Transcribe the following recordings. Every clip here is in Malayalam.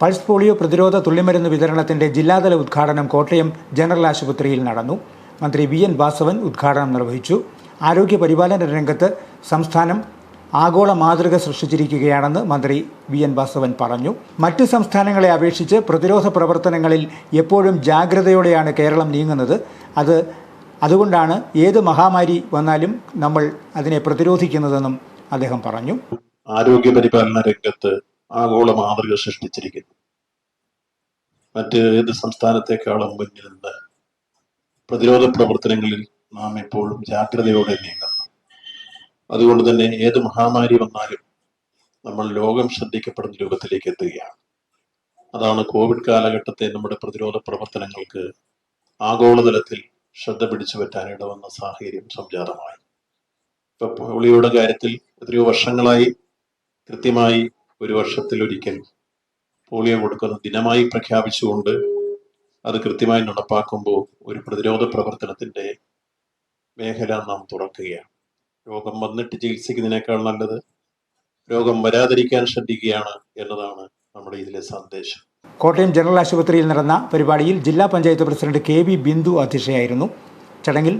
പൾസ് പോളിയോ പ്രതിരോധ തുള്ളിമരുന്ന് വിതരണത്തിന്റെ ജില്ലാതല ഉദ്ഘാടനം കോട്ടയം ജനറൽ ആശുപത്രിയിൽ നടന്നു. മന്ത്രി വി എൻ വാസവൻ ഉദ്ഘാടനം നിർവഹിച്ചു. ആരോഗ്യ പരിപാലന രംഗത്ത് സംസ്ഥാനം ആഗോള മാതൃക സൃഷ്ടിച്ചിരിക്കുകയാണെന്ന് മന്ത്രി വി എൻ വാസവൻ പറഞ്ഞു. മറ്റ് സംസ്ഥാനങ്ങളെ അപേക്ഷിച്ച് പ്രതിരോധ പ്രവർത്തനങ്ങളിൽ എപ്പോഴും ജാഗ്രതയോടെയാണ് കേരളം നീങ്ങുന്നത്. അത് അതുകൊണ്ടാണ് ഏത് മഹാമാരി വന്നാലും നമ്മൾ അതിനെ പ്രതിരോധിക്കുന്നതെന്നും അദ്ദേഹം പറഞ്ഞു. ആരോഗ്യ പരിപാലന രംഗത്ത് ആഗോള മാതൃക സൃഷ്ടിച്ചിരിക്കുന്നു. മറ്റ് ഏത് സംസ്ഥാനത്തെക്കാളും മുന്നിൽ നിന്ന് പ്രതിരോധ പ്രവർത്തനങ്ങളിൽ നാം എപ്പോഴും ജാഗ്രതയോടെ നീങ്ങുന്നു അതുകൊണ്ട് തന്നെ ഏത് മഹാമാരി വന്നാലും നമ്മൾ ലോകം ശ്രദ്ധിക്കപ്പെടുന്ന രൂപത്തിലേക്ക് എത്തുകയാണ്. അതാണ് കോവിഡ് കാലഘട്ടത്തെ നമ്മുടെ പ്രതിരോധ പ്രവർത്തനങ്ങൾക്ക് ആഗോളതലത്തിൽ ശ്രദ്ധ പിടിച്ചു പറ്റാൻ ഇടവന്ന സാഹചര്യം സംജാതമായി. ഇപ്പൊ പോളിയോയുടെ കാര്യത്തിൽ എത്രയോ വർഷങ്ങളായി കൃത്യമായി ഒരു വർഷത്തിലൊരിക്കൽ പോളിയോ കൊടുക്കുന്ന ദിനമായി പ്രഖ്യാപിച്ചുകൊണ്ട് അത് കൃത്യമായി നടപ്പാക്കുമ്പോൾ ഒരു പ്രതിരോധ പ്രവർത്തനത്തിന്റെ മേഖല നാം തുറക്കുകയാണ്. രോഗം വന്നിട്ട് ചികിത്സിക്കുന്നതിനേക്കാൾ നല്ലത് രോഗം വരാതിരിക്കാൻ ശ്രദ്ധിക്കുകയാണ് എന്നതാണ് നമ്മുടെ ഇതിലെ സന്ദേശം. കോട്ടയം ജനറൽ ആശുപത്രിയിൽ നടന്ന പരിപാടിയിൽ ജില്ലാ panchayat president K V Bindu അധ്യക്ഷയായിരുന്നു. ചടങ്ങിൽ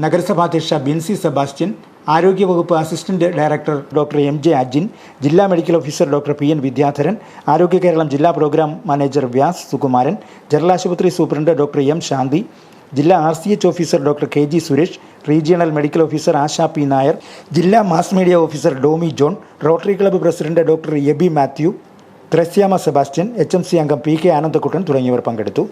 നഗരസഭാധ്യക്ഷ ബിൻസി സെബാസ്റ്റ്യൻ ആരോഗ്യവകുപ്പ് assistant director doctor M J Ajin ജില്ലാ medical officer doctor P N Vidyadharan Arogya Keralam ജില്ലാ programme manager Vyas Sukumaran general ആശുപത്രി സൂപ്രണ്ട് ഡോക്ടർ എം ശാന്തി ജില്ലാ R C H officer doctor K G Suresh regional medical officer Asha P Nair ജില്ലാ mass media officer Domi John Rotary club president doctor Aby Mathew Thresiamma Sebastian H M C അംഗം പി കെ ആനന്ദക്കുട്ടൻ തുടങ്ങിയവർ പങ്കെടുത്തു.